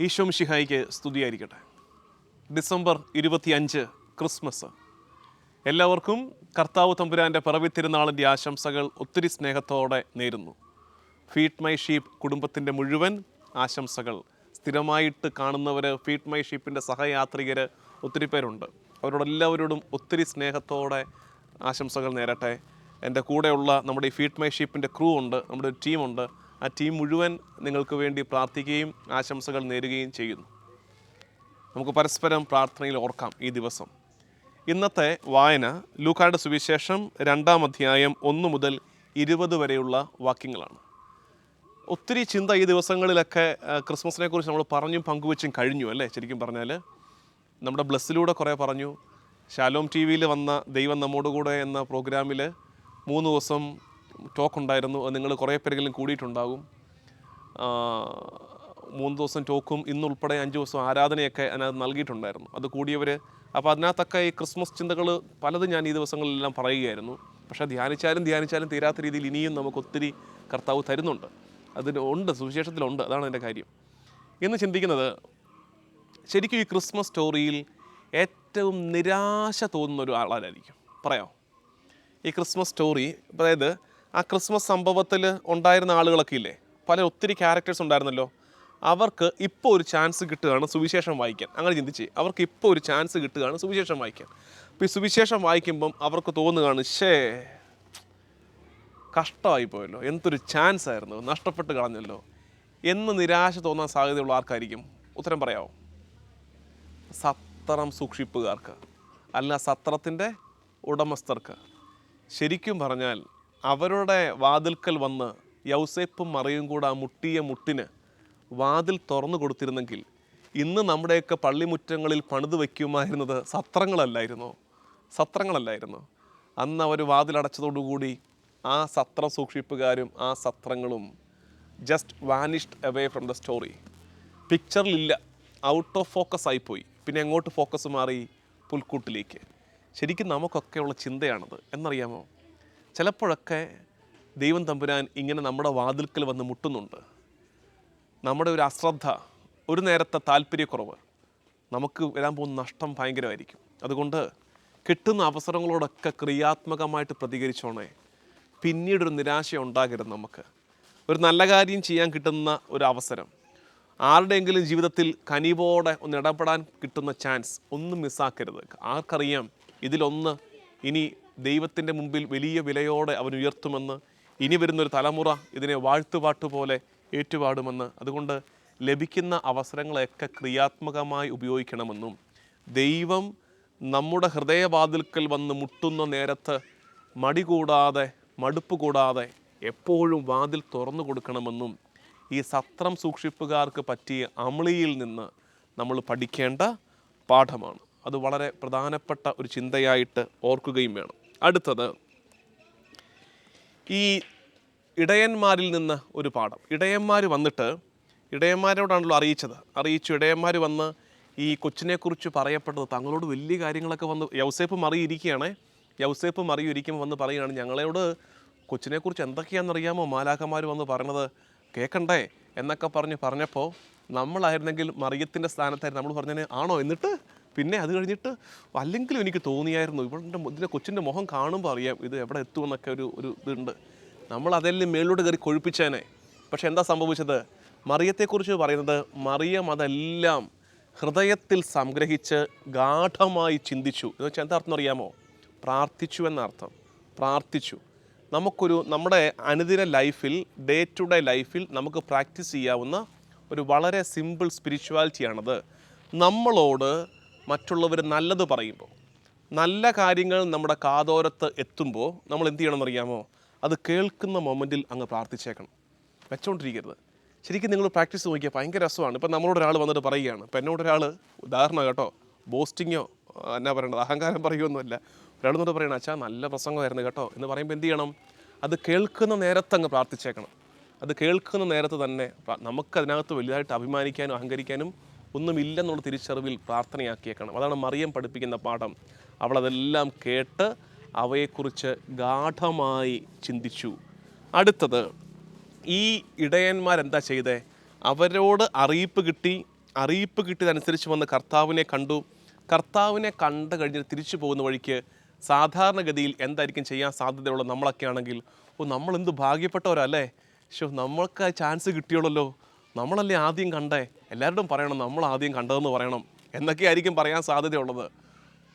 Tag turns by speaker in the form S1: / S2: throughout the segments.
S1: ഈശോ മിഷിഹായിക്ക് സ്തുതിയായിരിക്കട്ടെ. ഡിസംബർ ഇരുപത്തിയഞ്ച് ക്രിസ്മസ്. എല്ലാവർക്കും കർത്താവ് തമ്പുരാന്റെ പിറവി തിരുനാളിന്റെ ആശംസകൾ ഒത്തിരി സ്നേഹത്തോടെ നേരുന്നു. ഫീറ്റ് മൈ ഷീപ്പ് കുടുംബത്തിന്റെ മുഴുവൻ ആശംസകൾ. സ്ഥിരമായിട്ട് കാണുന്നവർ ഫീറ്റ് മൈ ഷീപ്പിന്റെ സഹയാത്രികർ ഒത്തിരി പേരുണ്ട്. അവരോടെല്ലാവരോടും ഒത്തിരി സ്നേഹത്തോടെ ആശംസകൾ നേരട്ടെ. എന്റെ കൂടെയുള്ള നമ്മുടെ ഈ ഫീറ്റ് മൈ ഷീപ്പിന്റെ ക്രൂ ഉണ്ട് നമ്മുടെ ഒരു ടീമുണ്ട്. ആ ടീം മുഴുവൻ നിങ്ങൾക്ക് വേണ്ടി പ്രാർത്ഥിക്കുകയും ആശംസകൾ നേരുകയും ചെയ്യുന്നു. നമുക്ക് പരസ്പരം പ്രാർത്ഥനയിൽ ഓർക്കാം ഈ ദിവസം. ഇന്നത്തെ വായന ലൂക്കായുടെ സുവിശേഷം രണ്ടാം അധ്യായം ഒന്ന് മുതൽ ഇരുപത് വരെയുള്ള വാക്യങ്ങളാണ്. ഒത്തിരി ചിന്ത ഈ ദിവസങ്ങളിലൊക്കെ ക്രിസ്മസിനെ കുറിച്ച് നമ്മൾ പറഞ്ഞും പങ്കുവച്ചും കഴിഞ്ഞു അല്ലേ? ശരിക്കും പറഞ്ഞാൽ നമ്മുടെ ബ്ലസ്സിലൂടെ കുറേ പറഞ്ഞു. ഷാലോം ടി വിയിൽ വന്ന ദൈവം നമ്മോട് കൂടെ എന്ന പ്രോഗ്രാമിൽ മൂന്ന് ദിവസം ടോക്ക് ഉണ്ടായിരുന്നു. നിങ്ങൾ കുറേ പേരെങ്കിലും കൂടിയിട്ടുണ്ടാകും. മൂന്ന് ദിവസം ടോക്കും ഇന്നുൾപ്പെടെ അഞ്ച് ദിവസം ആരാധനയൊക്കെ അതിനകത്ത് നൽകിയിട്ടുണ്ടായിരുന്നു. അത് കൂടിയവർ അപ്പോൾ അതിനകത്തൊക്കെ ഈ ക്രിസ്മസ് ചിന്തകൾ പലതും ഞാൻ ഈ ദിവസങ്ങളിലെല്ലാം പറയുകയായിരുന്നു. പക്ഷേ ധ്യാനിച്ചാലും ധ്യാനിച്ചാലും തീരാത്ത രീതിയിൽ ഇനിയും നമുക്ക് ഒത്തിരി കർത്താവ് തരുന്നുണ്ട്. അതിന് ഉണ്ട് സുവിശേഷത്തിലുണ്ട്. അതാണ് എന്റെ കാര്യം. എന്ന് ചിന്തിക്കുന്നത് ശരിക്കും ഈ ക്രിസ്മസ് സ്റ്റോറിയിൽ ഏറ്റവും നിരാശ തോന്നുന്ന ഒരു ആളായിരിക്കും പറയാമോ? ഈ ക്രിസ്മസ് സ്റ്റോറി അതായത് ആ ക്രിസ്മസ് സംഭവത്തിൽ ഉണ്ടായിരുന്ന ആളുകളൊക്കെ ഇല്ലേ? പല ഒത്തിരി ക്യാരക്ടേഴ്സ് ഉണ്ടായിരുന്നല്ലോ. അവർക്ക് ഇപ്പോൾ ഒരു ചാൻസ് കിട്ടുകയാണ് സുവിശേഷം വായിക്കാൻ. അങ്ങനെ ചിന്തിച്ച് അവർക്ക് ഇപ്പോൾ ഒരു ചാൻസ് കിട്ടുകയാണ് സുവിശേഷം വായിക്കാൻ. അപ്പോൾ ഈ സുവിശേഷം വായിക്കുമ്പം അവർക്ക് തോന്നുകയാണ് ഷേ കഷ്ടമായി പോയല്ലോ. എന്തൊരു ചാൻസ് ആയിരുന്നു. നഷ്ടപ്പെട്ട് കളഞ്ഞല്ലോ. എന്ന് നിരാശ തോന്നാൻ സാധ്യതയുള്ള ആർക്കായിരിക്കും? ഉത്തരം പറയാമോ സത്രം സൂക്ഷിപ്പുകാർക്ക്. അല്ല സത്രത്തിന്റെ ഉടമസ്ഥർക്ക്. ശരിക്കും പറഞ്ഞാൽ അവരുടെ വാതിൽക്കൽ വന്ന് യൗസേപ്പും മറിയും കൂടെ ആ മുട്ടിയ മുട്ടിന് വാതിൽ തുറന്നു കൊടുത്തിരുന്നെങ്കിൽ ഇന്ന് നമ്മുടെയൊക്കെ പള്ളിമുറ്റങ്ങളിൽ പണിത് വയ്ക്കുമായിരുന്നത് സത്രങ്ങളല്ലായിരുന്നോ? സത്രങ്ങളല്ലായിരുന്നോ? അന്ന് അവർ വാതിലടച്ചതോടുകൂടി ആ സത്രം സൂക്ഷിപ്പുകാരും ആ സത്രങ്ങളും just vanished away from the story പിക്ചറിലില്ല out of focus ആയിപ്പോയി. പിന്നെ എങ്ങോട്ട് ഫോക്കസ് മാറി? പുൽക്കൂട്ടിലേക്ക്. ശരിക്കും നമുക്കൊക്കെയുള്ള ചിന്തയാണത്. എന്നറിയാമോ? ചിലപ്പോഴൊക്കെ ദൈവം തമ്പുരാൻ ഇങ്ങനെ നമ്മുടെ വാതിൽക്കൽ വന്ന് മുട്ടുന്നുണ്ട്. നമ്മുടെ ഒരു അശ്രദ്ധ ഒരു നേരത്തെ താല്പര്യക്കുറവ് നമുക്ക് വരാൻ പോകുന്ന നഷ്ടം ഭയങ്കരമായിരിക്കും. അതുകൊണ്ട് കിട്ടുന്ന അവസരങ്ങളോടൊക്കെ ക്രിയാത്മകമായിട്ട് പ്രതികരിച്ചോണേ പിന്നീടൊരു നിരാശ ഉണ്ടാകരുത് നമുക്ക്. ഒരു നല്ല കാര്യം ചെയ്യാൻ കിട്ടുന്ന ഒരു അവസരം ആരുടെയെങ്കിലും ജീവിതത്തിൽ കനിവോടെ ഒന്ന് ഇടപെടാൻ കിട്ടുന്ന ചാൻസ് ഒന്നും മിസ്സാക്കരുത് ആർക്കറിയാം ഇതിലൊന്ന് ഇനി ദൈവത്തിന്റെ മുമ്പിൽ വലിയ വിലയോടെ അവൻ ഉയർത്തുമെന്ന് ഇനി വരുന്നൊരു തലമുറ ഇതിനെ വാഴ്ത്തുപാട്ട് പോലെ ഏറ്റുപാടുമെന്ന്. അതുകൊണ്ട് ലഭിക്കുന്ന അവസരങ്ങളെയൊക്കെ ക്രിയാത്മകമായി ഉപയോഗിക്കണമെന്നും ദൈവം നമ്മുടെ ഹൃദയവാതിൽക്കൽ വന്ന് മുട്ടുന്ന നേരത്ത് മടി കൂടാതെ മടുപ്പ് കൂടാതെ എപ്പോഴും വാതിൽ തുറന്നു കൊടുക്കണമെന്നും ഈ സത്രം സൂക്ഷിപ്പുകാർക്ക് പറ്റിയ അമളിയിൽ നിന്ന് നമ്മൾ പഠിക്കേണ്ട പാഠമാണ്. അത് വളരെ പ്രധാനപ്പെട്ട ഒരു ചിന്തയായിട്ട് ഓർക്കുകയും വേണം. അടുത്തത്. ഈ ഇടയന്മാരിൽ നിന്ന് ഒരു പാഠം. ഇടയന്മാർ വന്നിട്ട് ഇടയന്മാരോടാണല്ലോ അറിയിച്ചത്. അറിയിച്ചു ഇടയന്മാർ വന്ന് ഈ കൊച്ചിനെക്കുറിച്ച് പറയപ്പെട്ടത് തങ്ങളോട് വലിയ കാര്യങ്ങളൊക്കെ വന്ന് യൗസേപ്പ് മറിയിരിക്കുകയാണേ യൗസേപ്പ് മറിയിരിക്കുമ്പോൾ വന്ന് പറയുകയാണ് ഞങ്ങളോട് കൊച്ചിനെക്കുറിച്ച് എന്തൊക്കെയാണെന്നറിയാമോ? മാലാഖമാർ വന്ന് പറഞ്ഞത് കേൾക്കണ്ടേ എന്നൊക്കെ പറഞ്ഞ് പറഞ്ഞപ്പോൾ നമ്മളായിരുന്നെങ്കിൽ മറിയത്തിന്റെ സ്ഥാനത്തായിരുന്നു. നമ്മൾ പറഞ്ഞതിന് ആണോ എന്നിട്ട്? പിന്നെ അത് കഴിഞ്ഞിട്ട് അല്ലെങ്കിലും എനിക്ക് തോന്നിയായിരുന്നു ഇവളുടെ ഇതിന്റെ കൊച്ചിന്റെ മുഖം കാണുമ്പോൾ അറിയാം ഇത് എവിടെ എത്തുമെന്നൊക്കെ ഒരു ഒരു ഇതുണ്ട്. നമ്മൾ അതെല്ലാം മേളിലൂടെ കയറി കൊഴുപ്പിച്ചേനെ. പക്ഷെ എന്താ സംഭവിച്ചത്? മറിയത്തെക്കുറിച്ച് പറയുന്നത് മറിയം അതെല്ലാം ഹൃദയത്തിൽ സംഗ്രഹിച്ച് ഗാഠമായി ചിന്തിച്ചു. എന്ന് വെച്ചാൽ എന്താ അർത്ഥം അറിയാമോ? പ്രാർത്ഥിച്ചു എന്നർത്ഥം. പ്രാർത്ഥിച്ചു. നമുക്കൊരു നമ്മുടെ അനുദിന ലൈഫിൽ ഡേ ടു ഡേ ലൈഫിൽ നമുക്ക് പ്രാക്ടീസ് ചെയ്യാവുന്ന ഒരു വളരെ സിമ്പിൾ സ്പിരിച്വാലിറ്റിയാണത്. നമ്മളോട് മറ്റുള്ളവർ നല്ലത് പറയുമ്പോൾ നല്ല കാര്യങ്ങൾ നമ്മുടെ കാതോരത്ത് എത്തുമ്പോൾ നമ്മൾ എന്ത് ചെയ്യണമെന്ന് അറിയാമോ? അത് കേൾക്കുന്ന മൊമെന്റിൽ അങ്ങ് പ്രാർത്ഥിച്ചേക്കണം. വെച്ചോണ്ടിരിക്കരുത്. ശരിക്കും നിങ്ങൾ പ്രാക്ടീസ് നോക്കിയാൽ ഭയങ്കര രസമാണ്. ഇപ്പം നമ്മളോട് ഒരാൾ വന്നിട്ട് പറയുകയാണ്. ഇപ്പം എന്നോട് ഒരാൾ ഉദാഹരണം കേട്ടോ ബോസ്റ്റിങ്ങോ എന്നാ പറയണത്? അഹങ്കാരം പറയുമൊന്നുമല്ല ഒരാൾ എന്നോട് പറയണം അച്ഛാ നല്ല പ്രസംഗമായിരുന്നു കേട്ടോ. എന്ന് പറയുമ്പോൾ എന്ത് ചെയ്യണം? അത് കേൾക്കുന്ന നേരത്ത് അങ്ങ് പ്രാർത്ഥിച്ചേക്കണം. അത് കേൾക്കുന്ന നേരത്ത് തന്നെ നമുക്ക് നമുക്കതിനകത്ത് വലുതായിട്ട് അഭിമാനിക്കാനും അഹങ്കരിക്കാനും ഒന്നുമില്ലെന്നുള്ള തിരിച്ചറിവിൽ പ്രാർത്ഥനയാക്കിയേക്കണം. അതാണ് മറിയം പഠിപ്പിക്കുന്ന പാഠം. അവളതെല്ലാം കേട്ട് അവയെക്കുറിച്ച് ഗാഠമായി ചിന്തിച്ചു. അടുത്തത് ഈ ഇടയന്മാരെന്താ ചെയ്തേ? അവരോട് അറിയിപ്പ് കിട്ടി. അറിയിപ്പ് കിട്ടിയതനുസരിച്ച് വന്ന് കർത്താവിനെ കണ്ടു. കർത്താവിനെ കണ്ടു കഴിഞ്ഞ് തിരിച്ചു പോകുന്ന വഴിക്ക് സാധാരണഗതിയിൽ എന്തായിരിക്കും ചെയ്യാൻ സാധ്യതയുള്ളത് നമ്മളൊക്കെ ആണെങ്കിൽ ഓ നമ്മളെന്ത് ഭാഗ്യപ്പെട്ടവരല്ലേ? ശോ നമ്മൾക്ക് ചാൻസ് കിട്ടിയുള്ളല്ലോ നമ്മളല്ലേ ആദ്യം കണ്ടേ? എല്ലാവരോടും പറയണം നമ്മൾ ആദ്യം കണ്ടതെന്ന് പറയണം. എന്നൊക്കെയായിരിക്കും പറയാൻ സാധ്യതയുള്ളത്.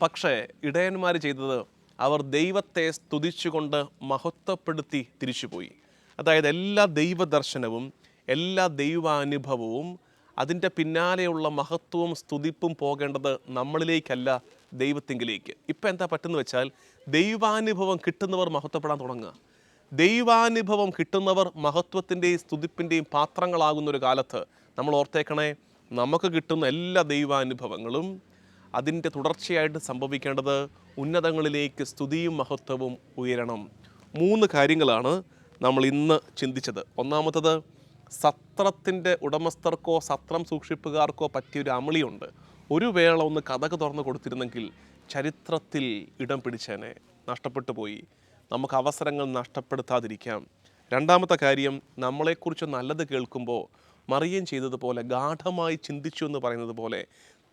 S1: പക്ഷേ ഇടയന്മാർ ചെയ്തത് അവർ ദൈവത്തെ സ്തുതിച്ചുകൊണ്ട് മഹത്വപ്പെടുത്തി തിരിച്ചുപോയി. അതായത് എല്ലാ ദൈവദർശനവും എല്ലാ ദൈവാനുഭവവും അതിന്റെ പിന്നാലെയുള്ള മഹത്വവും സ്തുതിപ്പും പോകേണ്ടത് നമ്മളിലേക്കല്ല ദൈവത്തെങ്കിലേക്ക്. ഇപ്പം എന്താ പറ്റുന്ന വെച്ചാൽ ദൈവാനുഭവം കിട്ടുന്നവർ മഹത്വപ്പെടാൻ തുടങ്ങുക. ദൈവാനുഭവം കിട്ടുന്നവർ മഹത്വത്തിന്റെയും സ്തുതിപ്പിന്റെയും പാത്രങ്ങളാകുന്ന ഒരു കാലത്ത് നമ്മൾ ഓർത്തേക്കണേ നമുക്ക് കിട്ടുന്ന എല്ലാ ദൈവാനുഭവങ്ങളും അതിന്റെ തുടർച്ചയായിട്ട് സംഭവിക്കേണ്ടത് ഉന്നതങ്ങളിലേക്ക് സ്തുതിയും മഹത്വവും ഉയരണം. മൂന്ന് കാര്യങ്ങളാണ് നമ്മൾ ഇന്ന് ചിന്തിച്ചത്. ഒന്നാമത്തത് സത്രത്തിന്റെ ഉടമസ്ഥർക്കോ സത്രം സൂക്ഷിപ്പുകാർക്കോ പറ്റിയൊരു അമളിയുണ്ട്. ഒരു വേള ഒന്ന് കഥക തുറന്നു കൊടുത്തിരുന്നെങ്കിൽ ചരിത്രത്തിൽ ഇടം പിടിച്ചേനെ. നഷ്ടപ്പെട്ടു പോയി. നമുക്ക് അവസരങ്ങൾ നഷ്ടപ്പെടുത്താതിരിക്കാം. രണ്ടാമത്തെ കാര്യം നമ്മളെക്കുറിച്ച് നല്ലത് കേൾക്കുമ്പോൾ മറിയം ചെയ്തതുപോലെ ഗാഠമായി ചിന്തിച്ചു എന്ന് പറയുന്നത് പോലെ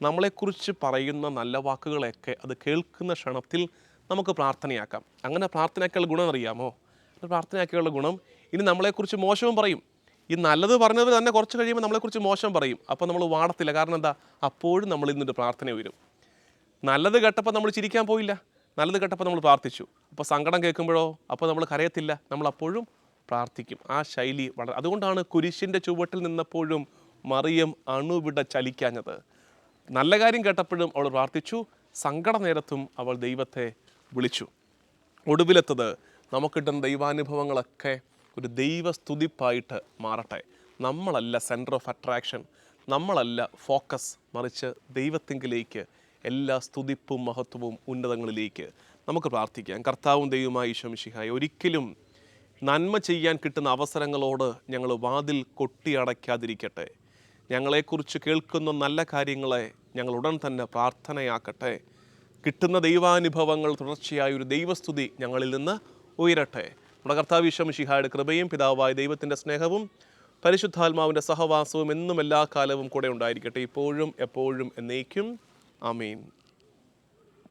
S1: നമ്മളെക്കുറിച്ച് പറയുന്ന നല്ല വാക്കുകളൊക്കെ അത് കേൾക്കുന്ന ക്ഷണത്തിൽ നമുക്ക് പ്രാർത്ഥനയാക്കാം. അങ്ങനെ പ്രാർത്ഥനയാക്കിയുള്ള ഗുണം അറിയാമോ? പ്രാർത്ഥനയാക്കിയുള്ള ഗുണം ഇനി നമ്മളെക്കുറിച്ച് മോശവും പറയും. ഈ നല്ലത് പറഞ്ഞത് തന്നെ കുറച്ച് കഴിയുമ്പോൾ നമ്മളെക്കുറിച്ച് മോശം പറയും. അപ്പോൾ നമ്മൾ വാടത്തില്ല. കാരണം എന്താ? അപ്പോഴും നമ്മൾ ഇന്നൊരു പ്രാർത്ഥന വരും. നല്ലത് കേട്ടപ്പോൾ നമ്മൾ ചിരിക്കാൻ പോയില്ല. നല്ലത് കേട്ടപ്പോൾ നമ്മൾ പ്രാർത്ഥിച്ചു. അപ്പോൾ സങ്കടം കേൾക്കുമ്പോഴോ? അപ്പോൾ നമ്മൾ കരയത്തില്ല. നമ്മൾ അപ്പോഴും പ്രാർത്ഥിക്കും. ആ ശൈലി വളരെ അതുകൊണ്ടാണ് കുരിശിന്റെ ചുവട്ടിൽ നിന്നപ്പോഴും മറിയം അണുവിട ചലിക്കാഞ്ഞത്. നല്ല കാര്യം കേട്ടപ്പോഴും അവൾ പ്രാർത്ഥിച്ചു. സങ്കട നേരത്തും അവൾ ദൈവത്തെ വിളിച്ചു. ഒടുവിലെത്തത് നമുക്കിട്ടുന്ന ദൈവാനുഭവങ്ങളൊക്കെ ഒരു ദൈവസ്തുതിപ്പായിട്ട് മാറട്ടെ. നമ്മളല്ല സെന്റർ ഓഫ് അട്രാക്ഷൻ നമ്മളല്ല ഫോക്കസ് മറിച്ച് ദൈവത്തിങ്കിലേക്ക് എല്ലാ സ്തുതിപ്പും മഹത്വവും ഉന്നതങ്ങളിലേക്ക് നമുക്ക് പ്രാർത്ഥിക്കാം. കർത്താവും ദൈവമായി ഈശോമിഷിഹായി ഒരിക്കലും നന്മ ചെയ്യാൻ കിട്ടുന്ന അവസരങ്ങളോട് ഞങ്ങൾ വാതിൽ കൊട്ടിയടയ്ക്കാതിരിക്കട്ടെ. ഞങ്ങളെക്കുറിച്ച് കേൾക്കുന്ന നല്ല കാര്യങ്ങളെ ഞങ്ങൾ ഉടൻ തന്നെ പ്രാർത്ഥനയാക്കട്ടെ. കിട്ടുന്ന ദൈവാനുഭവങ്ങൾ തുടർച്ചയായ ഒരു ദൈവസ്തുതി ഞങ്ങളിൽ നിന്ന് ഉയരട്ടെ. നമ്മുടെ കർത്താവ് വിശ്വമിഷിഹായുടെ കൃപയും പിതാവായ ദൈവത്തിന്റെ സ്നേഹവും പരിശുദ്ധാത്മാവിന്റെ സഹവാസവും എന്നും എല്ലാ കാലവും കൂടെ ഉണ്ടായിരിക്കട്ടെ. ഇപ്പോഴും എപ്പോഴും എന്നേക്കും. I mean,